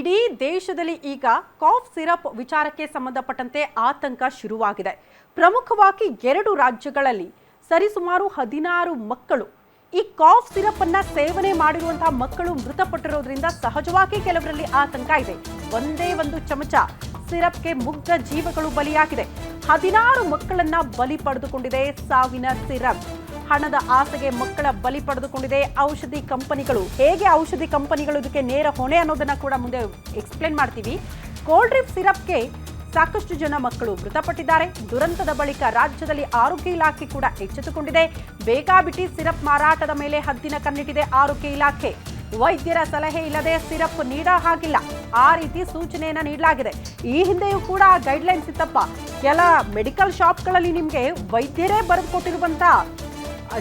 ಇಡೀ ದೇಶದಲ್ಲಿ ಈಗ ಕಾಫ್ ಸಿರಪ್ ವಿಚಾರಕ್ಕೆ ಸಂಬಂಧಪಟ್ಟಂತೆ ಆತಂಕ ಶುರುವಾಗಿದೆ. ಪ್ರಮುಖವಾಗಿ ಎರಡು ರಾಜ್ಯಗಳಲ್ಲಿ ಸರಿಸುಮಾರು ಹದಿನಾರು ಮಕ್ಕಳು ಈ ಕಾಫ್ ಸಿರಪ್ ಅನ್ನ ಸೇವನೆ ಮಾಡಿರುವಂತಹ ಮಕ್ಕಳು ಮೃತಪಟ್ಟಿರೋದ್ರಿಂದ ಸಹಜವಾಗಿ ಕೆಲವರಲ್ಲಿ ಆತಂಕ ಇದೆ. ಒಂದೇ ಒಂದು ಚಮಚ ಸಿರಪ್ಗೆ ಮುಗ್ಧ ಜೀವಗಳು ಬಲಿಯಾಗಿದೆ. ಹದಿನಾರು ಮಕ್ಕಳನ್ನ ಬಲಿ ಪಡೆದುಕೊಂಡಿದೆ ಸಾವಿನ ಸಿರಪ್. ಹಣದ ಆಸೆಗೆ ಮಕ್ಕಳ ಬಲಿ ಪಡೆದುಕೊಂಡಿದೆ. ಔಷಧಿ ಕಂಪನಿಗಳು. ಹೇಗೆ ಔಷಧಿ ಕಂಪನಿಗಳು ಇದಕ್ಕೆ ನೇರ ಹೊಣೆ ಅನ್ನೋದನ್ನ ಕೂಡ ಮುಂದೆ ಎಕ್ಸ್ಪ್ಲೇನ್ ಮಾಡ್ತೀವಿ. ಕೋಲ್ಡ್ ಡ್ರಿಪ್ ಸಿರಪ್ಗೆ ಸಾಕಷ್ಟು ಜನ ಮಕ್ಕಳು ಮೃತಪಟ್ಟಿದ್ದಾರೆ. ದುರಂತದ ಬಳಿಕ ರಾಜ್ಯದಲ್ಲಿ ಆರೋಗ್ಯ ಇಲಾಖೆ ಕೂಡ ಎಚ್ಚೆತ್ತುಕೊಂಡಿದೆ. ಬೇಕಾಬಿಟ್ಟಿ ಸಿರಪ್ ಮಾರಾಟದ ಮೇಲೆ ಹದ್ದಿನ ಕಣ್ಣಿಟ್ಟಿದೆ ಆರೋಗ್ಯ ಇಲಾಖೆ. ವೈದ್ಯರ ಸಲಹೆ ಇಲ್ಲದೆ ಸಿರಪ್ ನೀಡ ಹಾಗಿಲ್ಲ. ಆ ರೀತಿ ಸೂಚನೆಯನ್ನ ನೀಡಲಾಗಿದೆ. ಈ ಹಿಂದೆಯೂ ಕೂಡ ಗೈಡ್ಲೈನ್ಸ್ ಇತ್ತಪ್ಪ. ಕೆಲ ಮೆಡಿಕಲ್ ಶಾಪ್ಗಳಲ್ಲಿ ನಿಮಗೆ ವೈದ್ಯರೇ ಬರೆದು ಕೊಟ್ಟಿರುವಂತ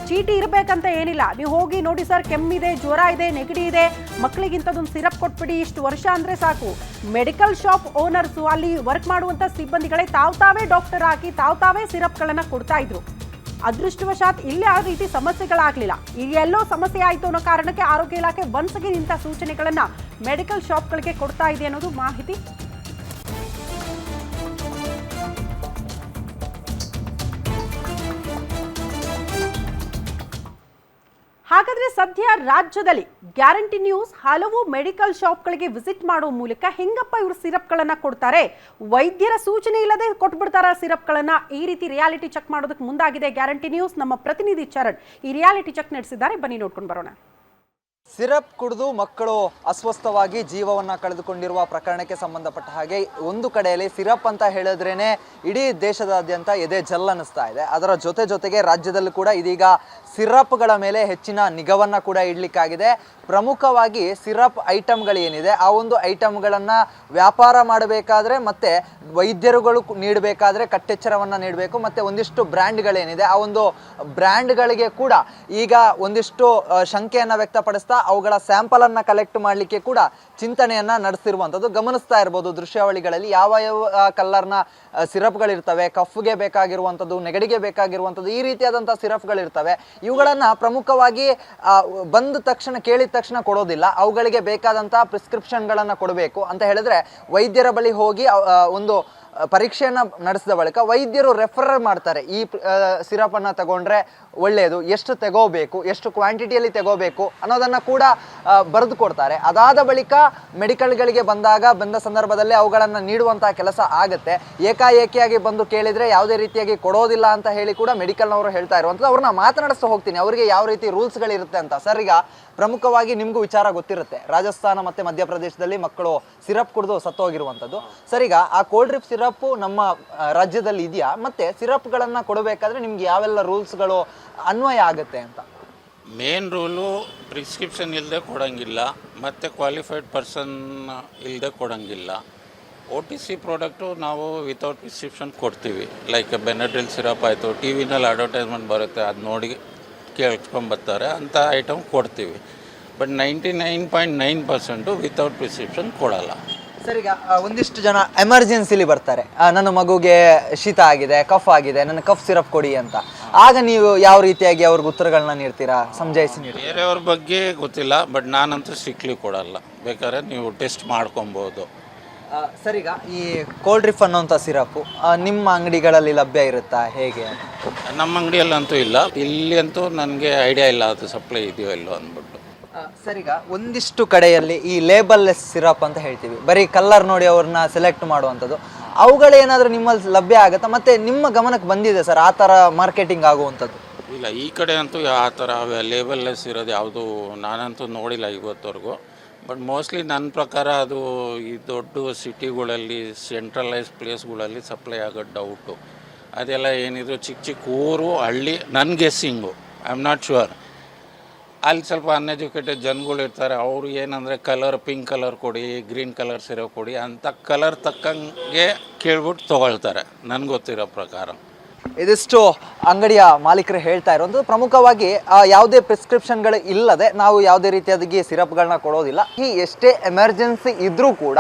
ಚೀಟಿ ಇರಬೇಕಂತ ಏನಿಲ್ಲ. ನೀವು ಹೋಗಿ ನೋಡಿ ಸರ್, ಕೆಮ್ಮಿದೆ, ಜ್ವರ ಇದೆ, ನೆಗಡಿ ಇದೆ. ಮಕ್ಕಳಿಗೆ ಇಂಥದ್ದೊಂದು ಸಿರಪ್ ಕೊಟ್ಬಿಡಿ, ಇಷ್ಟು ವರ್ಷ ಅಂದರೆ ಸಾಕು. ಮೆಡಿಕಲ್ ಶಾಪ್ ಓನರ್ಸು ಅಲ್ಲಿ ವರ್ಕ್ ಮಾಡುವಂಥ ಸಿಬ್ಬಂದಿಗಳೇ ತಾವು ತಾವೇ ಡಾಕ್ಟರ್ ಹಾಕಿ ತಾವು ತಾವೇ ಸಿರಪ್ಗಳನ್ನು ಕೊಡ್ತಾ ಇದ್ರು. ಅದೃಷ್ಟವಶಾತ್ ಇಲ್ಲಿ ಆ ರೀತಿ ಸಮಸ್ಯೆಗಳಾಗ್ಲಿಲ್ಲ. ಈಗ ಎಲ್ಲೋ ಸಮಸ್ಯೆ ಆಯಿತು ಅನ್ನೋ ಕಾರಣಕ್ಕೆ ಆರೋಗ್ಯ ಇಲಾಖೆ ಒನ್ಸ್ಗೆ ಇಂಥ ಸೂಚನೆಗಳನ್ನು ಮೆಡಿಕಲ್ ಶಾಪ್ಗಳಿಗೆ ಕೊಡ್ತಾ ಇದೆ ಅನ್ನೋದು ಮಾಹಿತಿ. ಹಾಗಾದ್ರೆ ಸದ್ಯ ರಾಜ್ಯದಲ್ಲಿ ಗ್ಯಾರಂಟಿ ನ್ಯೂಸ್ ಹಲವು ಮೆಡಿಕಲ್ ಶಾಪ್ಗಳಿಗೆ ವಿಸಿಟ್ ಮಾಡುವ ಮೂಲಕ ಹೆಂಗಪ್ಪ ಇವರು ಸಿರಪ್ಗಳನ್ನ ಕೊಡ್ತಾರೆ? ವೈದ್ಯರ ಸೂಚನೆ ಇಲ್ಲದೆ ಕೊಟ್ಬಿಡ್ತಾರ ಸಿರಪ್ಗಳನ್ನ? ಈ ರೀತಿ ರಿಯಾಲಿಟಿ ಚೆಕ್ ಮಾಡೋದಕ್ಕೆ ಮುಂದಾಗಿದೆ ಗ್ಯಾರಂಟಿ ನ್ಯೂಸ್. ನಮ್ಮ ಪ್ರತಿನಿಧಿ ಚರಣ್ ಈ ರಿಯಾಲಿಟಿ ಚೆಕ್ ನಡೆಸಿದ್ದಾರೆ. ಬನ್ನಿ ನೋಡ್ಕೊಂಡು ಬರೋಣ. ಸಿರಪ್ ಕುಡಿದು ಮಕ್ಕಳು ಅಸ್ವಸ್ಥವಾಗಿ ಜೀವವನ್ನು ಕಳೆದುಕೊಂಡಿರುವ ಪ್ರಕರಣಕ್ಕೆ ಸಂಬಂಧಪಟ್ಟ ಹಾಗೆ ಒಂದು ಕಡೆಯಲ್ಲಿ ಸಿರಪ್ ಅಂತ ಹೇಳಿದ್ರೇನೆ ಇಡೀ ದೇಶದಾದ್ಯಂತ ಎದೆ ಜಲ್ಲನ್ನಿಸ್ತಾ ಇದೆ. ಅದರ ಜೊತೆ ಜೊತೆಗೆ ರಾಜ್ಯದಲ್ಲೂ ಕೂಡ ಇದೀಗ ಸಿರಪ್ಗಳ ಮೇಲೆ ಹೆಚ್ಚಿನ ನಿಗವನ್ನು ಕೂಡ ಇಡಲಿಕ್ಕಾಗಿದೆ. ಪ್ರಮುಖವಾಗಿ ಸಿರಪ್ ಐಟಮ್ಗಳೇನಿದೆ ಆ ಒಂದು ಐಟಮ್ಗಳನ್ನು ವ್ಯಾಪಾರ ಮಾಡಬೇಕಾದ್ರೆ ಮತ್ತು ವೈದ್ಯರುಗಳು ನೀಡಬೇಕಾದ್ರೆ ಕಟ್ಟೆಚ್ಚರವನ್ನು ನೀಡಬೇಕು, ಮತ್ತು ಒಂದಿಷ್ಟು ಬ್ರ್ಯಾಂಡ್ಗಳೇನಿದೆ, ಆ ಒಂದು ಬ್ರ್ಯಾಂಡ್ಗಳಿಗೆ ಕೂಡ ಈಗ ಒಂದಿಷ್ಟು ಶಂಕೆಯನ್ನ ವ್ಯಕ್ತಪಡಿಸ್ತಾ ಅವುಗಳ ಸ್ಯಾಂಪಲ್ ಅನ್ನ ಕಲೆಕ್ಟ್ ಮಾಡಲಿಕ್ಕೆ ಕೂಡ ಚಿಂತನೆಯನ್ನ ನಡೆಸಿರುವಂಥದ್ದು. ಗಮನಿಸ್ತಾ ಇರ್ಬೋದು ದೃಶ್ಯಾವಳಿಗಳಲ್ಲಿ ಯಾವ ಯಾವ ಕಲ್ಲರ್ನ ಸಿರಪ್ಗಳಿರ್ತವೆ ಕಫ್ಗೆ ಬೇಕಾಗಿರುವಂಥದ್ದು, ನೆಗಡಿಗೆ ಬೇಕಾಗಿರುವಂಥದ್ದು ಈ ರೀತಿಯಾದಂಥ ಸಿರಪ್ಗಳಿರ್ತವೆ ಇವುಗಳನ್ನ ಪ್ರಮುಖವಾಗಿ ಬಂದ ತಕ್ಷಣ, ಕೇಳಿದ ತಕ್ಷಣ ಕೊಡೋದಿಲ್ಲ. ಅವುಗಳಿಗೆ ಬೇಕಾದಂಥ ಪ್ರಿಸ್ಕ್ರಿಪ್ಷನ್ಗಳನ್ನು ಕೊಡಬೇಕು. ಅಂತ ಹೇಳಿದ್ರೆ ವೈದ್ಯರ ಬಳಿ ಹೋಗಿ ಒಂದು ಪರೀಕ್ಷೆಯನ್ನ ನಡೆಸಿದ ಬಳಿಕ ವೈದ್ಯರು ರೆಫರ್ ಮಾಡ್ತಾರೆ, ಈ ಸಿರಪನ್ನು ತಗೊಂಡ್ರೆ ಒಳ್ಳೆಯದು ಎಷ್ಟು ತೆಗೋಬೇಕು, ಎಷ್ಟು ಕ್ವಾಂಟಿಟಿಯಲ್ಲಿ ತೆಗೋಬೇಕು ಅನ್ನೋದನ್ನು ಕೂಡ ಬರೆದು ಕೊಡ್ತಾರೆ. ಅದಾದ ಬಳಿಕ ಮೆಡಿಕಲ್ಗಳಿಗೆ ಬಂದಾಗ, ಬಂದ ಸಂದರ್ಭದಲ್ಲಿ ಅವುಗಳನ್ನು ನೀಡುವಂತಹ ಕೆಲಸ ಆಗುತ್ತೆ. ಏಕಾಏಕಿಯಾಗಿ ಬಂದು ಕೇಳಿದರೆ ಯಾವುದೇ ರೀತಿಯಾಗಿ ಕೊಡೋದಿಲ್ಲ ಅಂತ ಹೇಳಿ ಕೂಡ ಮೆಡಿಕಲ್ನವರು ಹೇಳ್ತಾ ಇರುವಂಥದ್ದು ಅವ್ರನ್ನ ಮಾತನಾಡಿಸ್ತಾ ಹೋಗ್ತೀನಿ. ಅವರಿಗೆ ಯಾವ ರೀತಿ ರೂಲ್ಸ್ಗಳಿರುತ್ತೆ ಅಂತ. ಸರ್, ಈಗ ಪ್ರಮುಖವಾಗಿ ನಿಮಗೂ ವಿಚಾರ ಗೊತ್ತಿರುತ್ತೆ. ರಾಜಸ್ಥಾನ ಮತ್ತು ಮಧ್ಯಪ್ರದೇಶದಲ್ಲಿ ಮಕ್ಕಳು ಸಿರಪ್ ಕುಡಿದು ಸತ್ತೋಗಿರುವಂಥದ್ದು ಸರ್, ಈಗ ಆ ಕೋಲ್ಡ್ ಡ್ರಿಪ್ ಸಿರಪ್ ನಮ್ಮ ರಾಜ್ಯದಲ್ಲಿ ಇದೆಯಾ? ಮತ್ತೆ ಸಿರಪ್ಗಳನ್ನು ಕೊಡಬೇಕಾದ್ರೆ ನಿಮ್ಗೆ ಯಾವೆಲ್ಲ ರೂಲ್ಸ್ಗಳು ಅನ್ವಯ ಆಗುತ್ತೆ ಅಂತ? ಮೇನ್ ರೂಲು ಪ್ರಿಸ್ಕ್ರಿಪ್ಷನ್ ಇಲ್ಲದೆ ಕೊಡೋಂಗಿಲ್ಲ, ಮತ್ತು ಕ್ವಾಲಿಫೈಡ್ ಪರ್ಸನ್ ಇಲ್ಲದೆ ಕೊಡೋಂಗಿಲ್ಲ. ಒ ಟಿ ಸಿ ಪ್ರಾಡಕ್ಟು ನಾವು ವಿತೌಟ್ ಪ್ರಿಸ್ಕ್ರಿಪ್ಷನ್ ಕೊಡ್ತೀವಿ. ಲೈಕ್ ಬೆನಡ್ರಿಲ್ ಸಿರಪ್ ಆಯಿತು, ಟಿ ವಿನಲ್ಲಿ ಅಡ್ವರ್ಟೈಸ್ಮೆಂಟ್ ಬರುತ್ತೆ, ಅದು ನೋಡಿ ಕೇಳ್ಕೊಂಬರ್ತಾರೆ ಅಂಥ ಐಟಮ್ ಕೊಡ್ತೀವಿ. But ninety nine point nine percent without prescription ಕೊಡಲ್ಲ. ಸರ್ ಈಗ ಆ, ಒಂದಿಷ್ಟು ಜನ ಎಮರ್ಜೆನ್ಸಿಲಿ ಬರ್ತಾರೆ. ಆ, ನನ್ನ ಮಗುಗೆ ಶೀತ ಆಗಿದೆ ಕಫ್ ಆಗಿದೆ ನನ್ನ ಕಫ್ ಸಿರಪ್ ಕೊಡಿ ಅಂತ. ಆಗ ನೀವು ಯಾವ ರೀತಿಯಾಗಿ ಅವ್ರಿಗೆ ಉತ್ತರಗಳನ್ನ ನೀಡ್ತೀರಾ? ಸಮಜಾಯಿಸಿ ನೀಡಿ ಬೇರೆಯವ್ರ ಬಗ್ಗೆ ಗೊತ್ತಿಲ್ಲ ಬಟ್ ನಾನಂತೂ ಸಿಕ್ಲಿ ಕೊಡಲ್ಲ. ಬೇಕಾದ್ರೆ ನೀವು ಟೆಸ್ಟ್ ಮಾಡ್ಕೊಬೋದು. ಆ, ಸರ್ ಈಗ ಈ ಕೋಲ್ಡ್ ಡ್ರಿಪ್ ಅನ್ನೋಂಥ ಸಿರಪ್ ನಿಮ್ಮ ಅಂಗಡಿಗಳಲ್ಲಿ ಲಭ್ಯ ಇರುತ್ತಾ? ಹೇಗೆ? ನಮ್ಮ ಅಂಗಡಿಯಲ್ಲಂತೂ ಇಲ್ಲ. ಇಲ್ಲಿ ಅಂತೂ ನನಗೆ ಐಡಿಯಾ ಇಲ್ಲ ಅದು ಸಪ್ಲೈ ಇದೆಯೋ ಇಲ್ಲೋ ಅಂದ್ಬಿಟ್ಟು. ಆ, ಸರ್ ಈಗ ಒಂದಿಷ್ಟು ಕಡೆಯಲ್ಲಿ ಈ ಲೇಬಲ್ಲೆಸ್ ಸಿರಪ್ ಅಂತ ಹೇಳ್ತೀವಿ. ಬರೀ ಕಲರ್ ನೋಡಿ ಅವ್ರನ್ನ ಸೆಲೆಕ್ಟ್ ಮಾಡುವಂಥದ್ದು. ಅವುಗಳೇನಾದರೂ ನಿಮ್ಮಲ್ಲಿ ಲಭ್ಯ ಆಗುತ್ತಾ? ಮತ್ತೆ ನಿಮ್ಮ ಗಮನಕ್ಕೆ ಬಂದಿದೆ ಸರ್ ಆ ಥರ ಮಾರ್ಕೆಟಿಂಗ್ ಆಗುವಂಥದ್ದು? ಇಲ್ಲ ಈ ಕಡೆ ಅಂತೂ ಆ ಥರ ಲೇಬಲ್ಲೆಸ್ ಇರೋದು ಯಾವುದು ನಾನಂತೂ ನೋಡಿಲ್ಲ ಇವತ್ತವರೆಗೂ ಬಟ್ ಮೋಸ್ಟ್ಲಿ ನನ್ನ ಪ್ರಕಾರ ಅದು ಈ ದೊಡ್ಡ ಸಿಟಿಗಳಲ್ಲಿ ಸೆಂಟ್ರಲೈಸ್ ಪ್ಲೇಸ್ಗಳಲ್ಲಿ ಸಪ್ಲೈ ಆಗೋ ಡೌಟು ಅದೆಲ್ಲ ಏನಿದ್ರು ಚಿಕ್ಕ ಚಿಕ್ಕ ಊರು ಹಳ್ಳಿ ನನ್ನ guessing I am not sure ಅಲ್ಲಿ ಸ್ವಲ್ಪ ಅನ್ಎಜುಕೇಟೆಡ್ ಜನಗಳು ಇರ್ತಾರೆ, ಅವರು ಏನಂದರೆ ಕಲರ್ ಪಿಂಕ್ ಕಲರ್ ಕೊಡಿ ಗ್ರೀನ್ ಕಲರ್ ಇರೋ ಕೊಡಿ ಅಂತ ಕಲರ್ ತಕ್ಕಂಗೆ ಕೇಳ್ಬಿಟ್ಟು ತೊಗೊಳ್ತಾರೆ, ನನಗೆ ಗೊತ್ತಿರೋ ಪ್ರಕಾರ. ಇದಿಷ್ಟು ಅಂಗಡಿಯ ಮಾಲೀಕರು ಹೇಳ್ತಾ ಇರೋದು. ಪ್ರಮುಖವಾಗಿ ಯಾವುದೇ ಪ್ರಿಸ್ಕ್ರಿಪ್ಷನ್ಗಳು ಇಲ್ಲದೆ ನಾವು ಯಾವುದೇ ರೀತಿಯಾಗಿ ಸಿರಪ್ಗಳನ್ನ ಕೊಡೋದಿಲ್ಲ. ಈ ಎಷ್ಟೇ ಎಮರ್ಜೆನ್ಸಿ ಇದ್ರೂ ಕೂಡ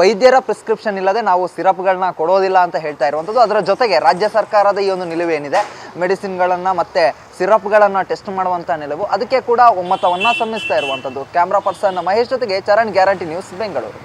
ವೈದ್ಯರ ಪ್ರಿಸ್ಕ್ರಿಪ್ಷನ್ ಇಲ್ಲದೆ ನಾವು ಸಿರಪ್ಗಳನ್ನ ಕೊಡೋದಿಲ್ಲ ಅಂತ ಹೇಳ್ತಾ ಇರುವಂಥದ್ದು. ಅದರ ಜೊತೆಗೆ ರಾಜ್ಯ ಸರ್ಕಾರದ ಈ ಒಂದು ನಿಲುವು ಏನಿದೆ? ಮೆಡಿಸಿನ್ಗಳನ್ನು ಮತ್ತೆ ಸಿರಪ್ಗಳನ್ನು ಟೆಸ್ಟ್ ಮಾಡುವಂಥ ನಿಲುವು. ಅದಕ್ಕೆ ಕೂಡ ಒಮ್ಮತವನ್ನು ಸಮ್ಮಿಸ್ತಾ ಇರುವಂಥದ್ದು. ಕ್ಯಾಮ್ರಾ ಪರ್ಸನ್ ಮಹೇಶ್ ಜೊತೆಗೆ ಚರಣ್ ಗ್ಯಾರಂಟಿ ನ್ಯೂಸ್, ಬೆಂಗಳೂರು.